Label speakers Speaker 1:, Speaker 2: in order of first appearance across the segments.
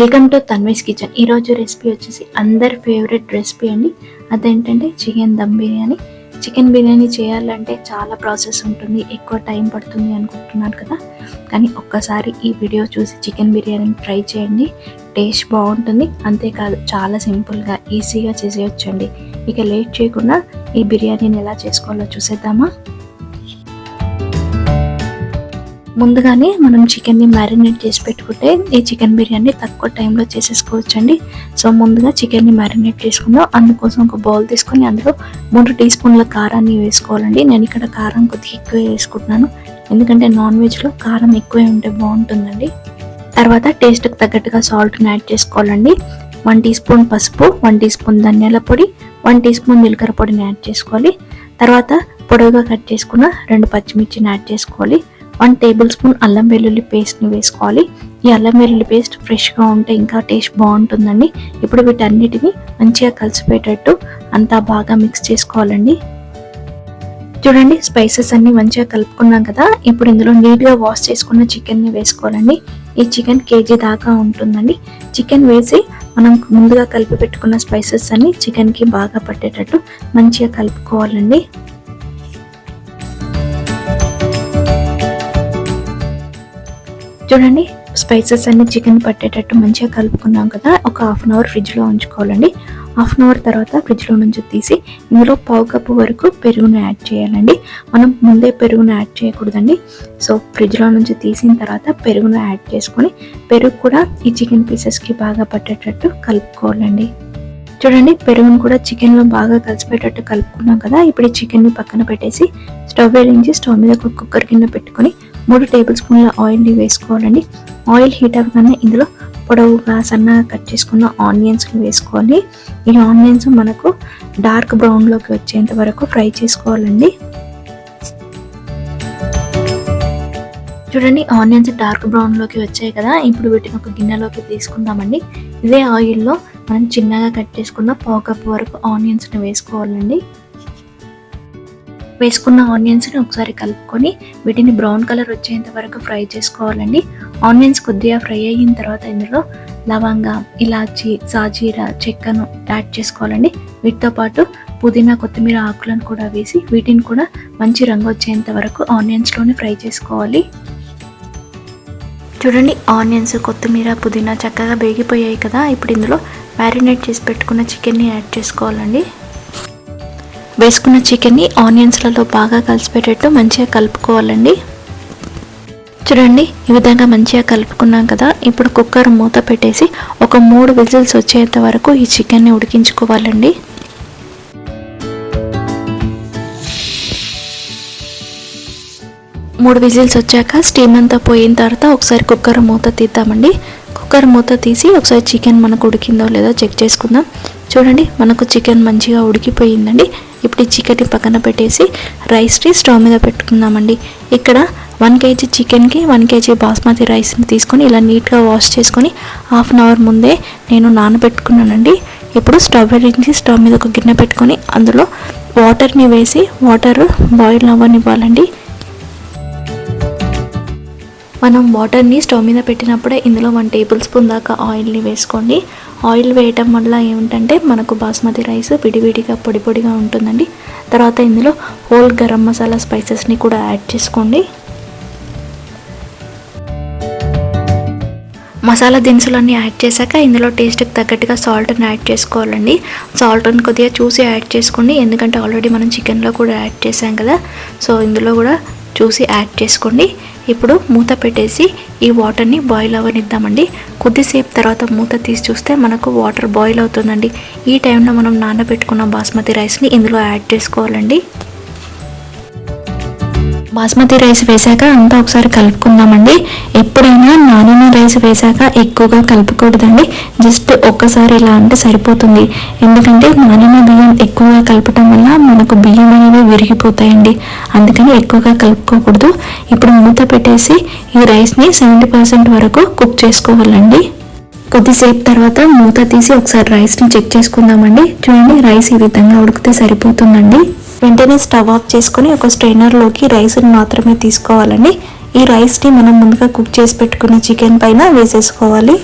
Speaker 1: Welcome to Tanvi's kitchen. ఈరోజు recipe వచ్చేసి అందరి ఫేవరెట్ రెసిపీ అండి. అదేంటంటే చికెన్ దమ్ బిర్యానీ. చికెన్ బిర్యానీ చేయాలంటే చాలా ప్రాసెస్ ఉంటుంది. ఎక్కువ టైం పడుతుంది అనుకుంటున్నారు కదా. కానీ ఒక్కసారి ఈ వీడియో చూసి చికెన్ బిర్యానీ ట్రై చేయండి. టేస్ట్ బాగుంటుంది. అంతేకాదు చాలా సింపుల్గా ఈజీగా చేసేయొచ్చండి. ఇక లేట్ చేయకుండా ఈ బిర్యానీని ఎలా చేసుకోవాలో చూసేద్దామా? ముందుగానే మనం చికెన్ని మ్యారినేట్ చేసి పెట్టుకుంటే ఈ చికెన్ బిర్యానీ తక్కువ టైంలో చేసేసుకోవచ్చు అండి సో ముందుగా చికెన్ని మ్యారినేట్ చేసుకుందాం. అందుకోసం ఒక బౌల్ తీసుకొని అందులో మూడు టీ స్పూన్ల కారాన్ని వేసుకోవాలండి. నేను ఇక్కడ కారం కొద్దిగా ఎక్కువ వేసుకుంటున్నాను. ఎందుకంటే నాన్ వెజ్లో కారం ఎక్కువే ఉంటే బాగుంటుందండి. తర్వాత టేస్ట్కి తగ్గట్టుగా సాల్ట్ని యాడ్ చేసుకోవాలండి. వన్ టీ స్పూన్ పసుపు వన్ టీ స్పూన్ ధనియాల పొడి వన్ టీ స్పూన్ జీలకర్ర పొడిని యాడ్ చేసుకోవాలి. తర్వాత పొడవుగా కట్ చేసుకున్న రెండు పచ్చిమిర్చిని యాడ్ చేసుకోవాలి. వన్ టేబుల్ స్పూన్ అల్లం వెల్లుల్లి పేస్ట్ని వేసుకోవాలి. ఈ అల్లం వెల్లుల్లి పేస్ట్ ఫ్రెష్గా ఉంటే ఇంకా టేస్ట్ బాగుంటుందండి. ఇప్పుడు వీటన్నిటిని మంచిగా కలిసిపోయేటట్టు అంతా బాగా మిక్స్ చేసుకోవాలండి. చూడండి స్పైసెస్ అన్ని మంచిగా కలుపుకున్నాం కదా. ఇప్పుడు ఇందులో నీట్గా వాష్ చేసుకున్న చికెన్ని వేసుకోవాలండి. ఈ చికెన్ కేజీ దాకా ఉంటుందండి. చికెన్ వేసి మనం ముందుగా కలిపి పెట్టుకున్న స్పైసెస్ అన్ని చికెన్కి బాగా పట్టేటట్టు మంచిగా కలుపుకోవాలండి. చూడండి స్పైసెస్ అన్ని చికెన్ పట్టేటట్టు మంచిగా కలుపుకున్నాం కదా ఒక హాఫ్ అన్ అవర్ ఫ్రిడ్జ్లో ఉంచుకోవాలండి. హాఫ్ అన్ అవర్ తర్వాత ఫ్రిడ్జ్లో నుంచి తీసి ఇందులో పావు కప్పు వరకు పెరుగును యాడ్ చేయాలండి. మనం ముందే పెరుగును యాడ్ చేయకూడదండి. సో ఫ్రిడ్జ్లో నుంచి తీసిన తర్వాత పెరుగును యాడ్ చేసుకొని పెరుగు కూడా ఈ చికెన్ పీసెస్కి బాగా పట్టేటట్టు కలుపుకోవాలండి. చూడండి పెరుగును కూడా చికెన్లో బాగా కలిసిపోయేటట్టు కలుపుకున్నాం కదా ఇప్పుడు ఈ చికెన్ని పక్కన పెట్టేసి స్టవ్ వేరించి స్టవ్ మీద ఒక కుక్కర్ కింద పెట్టుకొని మూడు టేబుల్ స్పూన్ల ఆయిల్ని వేసుకోవాలండి. ఆయిల్ హీట్ అవ్వగానే ఇందులో పొడవుగా సన్నగా కట్ చేసుకున్న ఆనియన్స్ని వేసుకోవాలి. ఈ ఆనియన్స్ మనకు డార్క్ బ్రౌన్లోకి వచ్చేంత వరకు ఫ్రై చేసుకోవాలండి. చూడండి ఆనియన్స్ డార్క్ బ్రౌన్లోకి వచ్చాయి కదా ఇప్పుడు వీటిని ఒక గిన్నెలోకి తీసుకుందామండి. ఇదే ఆయిల్లో మనం చిన్నగా కట్ చేసుకున్న పావు వరకు ఆనియన్స్ని వేసుకోవాలండి. వేసుకున్న ఆనియన్స్ని ఒకసారి కలుపుకొని వీటిని బ్రౌన్ కలర్ వచ్చేంత వరకు ఫ్రై చేసుకోవాలండి. ఆనియన్స్ కొద్దిగా ఫ్రై అయిన తర్వాత ఇందులో లవంగా ఇలాచి సాజీరా చెక్కను యాడ్ చేసుకోవాలండి. వీటితో పాటు పుదీనా కొత్తిమీర ఆకులను కూడా వేసి వీటిని కూడా మంచి రంగు వచ్చేంత వరకు ఆనియన్స్లోనే ఫ్రై చేసుకోవాలి. చూడండి ఆనియన్స్ కొత్తిమీర పుదీనా చక్కగా వేగిపోయాయి కదా. ఇప్పుడు ఇందులో మ్యారినేట్ చేసి పెట్టుకున్న చికెన్ని యాడ్ చేసుకోవాలండి. వేసుకున్న చికెన్ని ఆనియన్స్లలో బాగా కలిసిపెట్టేట్టు మంచిగా కలుపుకోవాలండి. చూడండి ఈ విధంగా మంచిగా కలుపుకున్నాం కదా. ఇప్పుడు కుక్కర్ మూత పెట్టేసి ఒక మూడు విజిల్స్ వచ్చేంత వరకు ఈ చికెన్ని ఉడికించుకోవాలండి. మూడు విజిల్స్ వచ్చాక స్టీమ్ అంతా పోయిన తర్వాత ఒకసారి కుక్కర్ మూత తీద్దామండి. కుక్కర్ మూత తీసి ఒకసారి చికెన్ మనకు ఉడికిందో లేదో చెక్ చేసుకుందాం. చూడండి మనకు చికెన్ మంచిగా ఉడికిపోయిందండి. ఇప్పుడు ఈ చికెన్ని పక్కన పెట్టేసి రైస్ని స్టవ్ మీద పెట్టుకుందామండి. ఇక్కడ వన్ కేజీ చికెన్కి వన్ కేజీ బాస్మతి రైస్ని తీసుకొని ఇలా నీట్గా వాష్ చేసుకొని హాఫ్ అన్ అవర్ ముందే నేను నానబెట్టుకున్నానండి. ఇప్పుడు స్టవ్ వెలిగించి స్టవ్ మీద ఒక గిన్నె పెట్టుకొని అందులో వాటర్ని వేసి వాటర్ బాయిల్ అవ్వనివ్వాలండి. మనం వాటర్ని స్టవ్ మీద పెట్టినప్పుడే ఇందులో వన్ టేబుల్ స్పూన్ దాకా ఆయిల్ని వేసుకోండి. ఆయిల్ వేయటం వల్ల ఏమిటంటే మనకు బాస్మతి రైస్ విడివిడిగా పొడి పొడిగా ఉంటుందండి. తర్వాత ఇందులో హోల్ గరం మసాలా స్పైసెస్ని కూడా యాడ్ చేసుకోండి. మసాలా దినుసులన్నీ యాడ్ చేశాక ఇందులో టేస్ట్కి తగ్గట్టుగా సాల్ట్ని యాడ్ చేసుకోవాలండి. సాల్ట్ని కొద్దిగా చూసి యాడ్ చేసుకోండి. ఎందుకంటే ఆల్రెడీ మనం చికెన్లో కూడా యాడ్ చేసాం కదా. సో ఇందులో కూడా చూసి యాడ్ చేసుకోండి. ఇప్పుడు మూత పెట్టేసి ఈ వాటర్ని బాయిల్ అవ్వనిద్దామండి కొద్దిసేపు తర్వాత మూత తీసి చూస్తే మనకు వాటర్ బాయిల్ అవుతుందండి. ఈ టైంలో మనం నానబెట్టుకున్న బాస్మతి రైస్ని ఇందులో యాడ్ చేసుకోవాలండి. బాస్మతి రైస్ వేశాక అంతా ఒకసారి కలుపుకుందామండి. ఎప్పుడైనా నానిన రైస్ వేశాక ఎక్కువగా కలుపుకూడదండి జస్ట్ ఒక్కసారి ఇలా అంటే సరిపోతుంది. ఎందుకంటే నానిన బియ్యం ఎక్కువగా కలపటం వల్ల మనకు బియ్యం అనేవి విరిగిపోతాయండి. అందుకని ఎక్కువగా కలుపుకోకూడదు. ఇప్పుడు మూత పెట్టేసి ఈ రైస్ని సెవెంటీ పర్సెంట్ వరకు కుక్ చేసుకోవాలండి. కొద్దిసేపు తర్వాత మూత తీసి ఒకసారి రైస్ని చెక్ చేసుకుందామండి. చూడండి రైస్ ఈ విధంగా ఉడికితే సరిపోతుందండి. వెంటనే స్టవ్ ఆఫ్ చేసుకొని ఒక స్ట్రైనర్లోకి రైస్ని మాత్రమే తీసుకోవాలండి. ఈ రైస్ని మనం ముందుగా కుక్ చేసి పెట్టుకున్న చికెన్ పైన వేసేసుకోవాలి.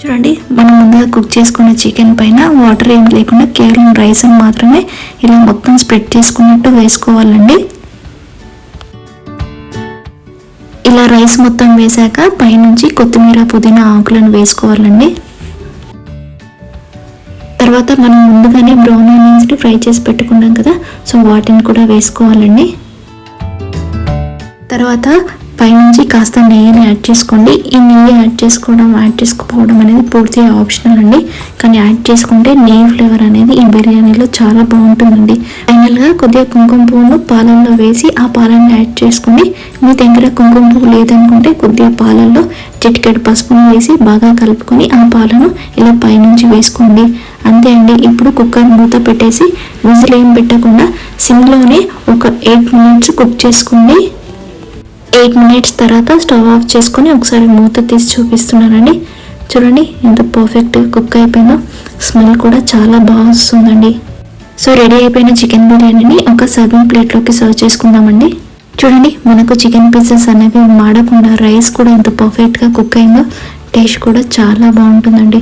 Speaker 1: చూడండి మనం ముందుగా కుక్ చేసుకున్న చికెన్ పైన వాటర్ ఏం లేకుండా కేవలం రైస్ని మాత్రమే ఇలా మొత్తం స్ప్రెడ్ చేసుకున్నట్టు వేసుకోవాలండి. ఇలా రైస్ మొత్తం వేశాక పైనుంచి కొత్తిమీర పుదీనా ఆకులను వేసుకోవాలండి. తర్వాత మనం ముందుగానే బ్రౌన్ ఆనియన్స్ని ఫ్రై చేసి పెట్టుకున్నాం కదా సో వాటిని కూడా వేసుకోవాలండి. తర్వాత పైనుంచి కాస్త నెయ్యిని యాడ్ చేసుకోండి. ఈ నెయ్యి యాడ్ చేసుకోవడం యాడ్ చేసుకోకపోవడం అనేది పూర్తిగా ఆప్షనల్ అండి. కానీ యాడ్ చేసుకుంటే నెయ్యి ఫ్లేవర్ అనేది ఈ బిర్యానీలో చాలా బాగుంటుందండి. ఫైనల్గా కొద్దిగా కుంకుమ పువ్వును పాలల్లో వేసి ఆ పాలను యాడ్ చేసుకోండి మీ దగ్గర కుంకుమ పువ్వు లేదనుకుంటే కొద్దిగా పాలల్లో చిటికెడు పసుపును వేసి బాగా కలుపుకొని ఆ పాలను ఇలా పైనుంచి వేసుకోండి. అంతే అండి. ఇప్పుడు కుక్కర్ మూత పెట్టేసి విజిల్ ఏం పెట్టకుండా సిమ్లోనే ఒక ఎయిట్ మినిట్స్ కుక్ చేసుకోండి ఎయిట్ మినిట్స్ తర్వాత స్టవ్ ఆఫ్ చేసుకొని ఒకసారి మూత తీసి చూపిస్తున్నానండి. చూడండి ఎంత పర్ఫెక్ట్గా కుక్ అయిపోయిందో. స్మెల్ కూడా చాలా బాగా వస్తుందండి. సో రెడీ అయిపోయిన చికెన్ బిర్యానీని ఒక సర్వింగ్ ప్లేట్లోకి సర్వ్ చేసుకుందామండి. చూడండి మనకు చికెన్ పీసెస్ అనేవి మాడకుండా రైస్ కూడా ఎంత పర్ఫెక్ట్గా కుక్ అయిందో. టేస్ట్ కూడా చాలా బాగుంటుందండి.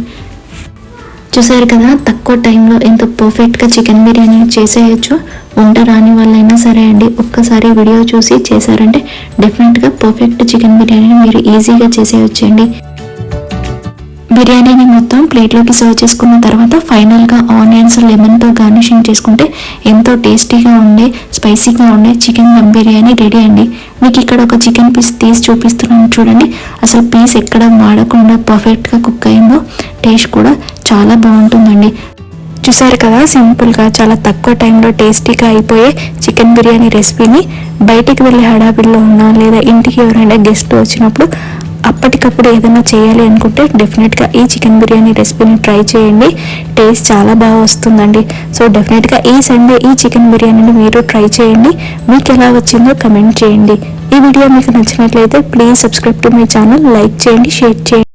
Speaker 1: చూసారు కదా తక్కువ టైంలో ఎంత పర్ఫెక్ట్గా చికెన్ బిర్యానీ చేసేయచ్చు వంట రాని వాళ్ళైనా సరే అండి ఒక్కసారి వీడియో చూసి చేశారంటే డెఫినెట్గా పర్ఫెక్ట్ చికెన్ బిర్యానీని మీరు ఈజీగా చేసేయచ్చండి. బిర్యానీని మొత్తం ప్లేట్లోకి సర్వ్ చేసుకున్న తర్వాత ఫైనల్గా ఆనియన్స్ లెమన్తో గార్నిషింగ్ చేసుకుంటే ఎంతో టేస్టీగా ఉండే స్పైసీగా ఉండే చికెన్ దమ్ బిర్యానీ రెడీ అండి. మీకు ఇక్కడ ఒక చికెన్ పీస్ తీసి చూపిస్తున్నాను చూడండి. అసలు పీస్ ఎక్కడ మాడకుండా పర్ఫెక్ట్గా కుక్ అయిందో టేస్ట్ కూడా చాలా బాగుంటుందండి. చూసారు కదా సింపుల్గా చాలా తక్కువ టైంలో టేస్టీగా అయిపోయే చికెన్ బిర్యానీ రెసిపీని బయటికి వెళ్ళే హడావిడిలో ఉన్నా లేదా ఇంటికి ఎవరైనా గెస్ట్ వచ్చినప్పుడు అప్పటికప్పుడు ఏదైనా చేయాలి అనుకుంటే డెఫినెట్గా ఈ చికెన్ బిర్యానీ రెసిపీని ట్రై చేయండి. టేస్ట్ చాలా బాగా వస్తుందండి. సో డెఫినెట్గా ఈ సండే ఈ చికెన్ బిర్యానీని మీరు ట్రై చేయండి. మీకు ఎలా వచ్చిందో కమెంట్ చేయండి. ఈ వీడియో మీకు నచ్చినట్లయితే please subscribe to my channel like చేయండి షేర్ చేయండి.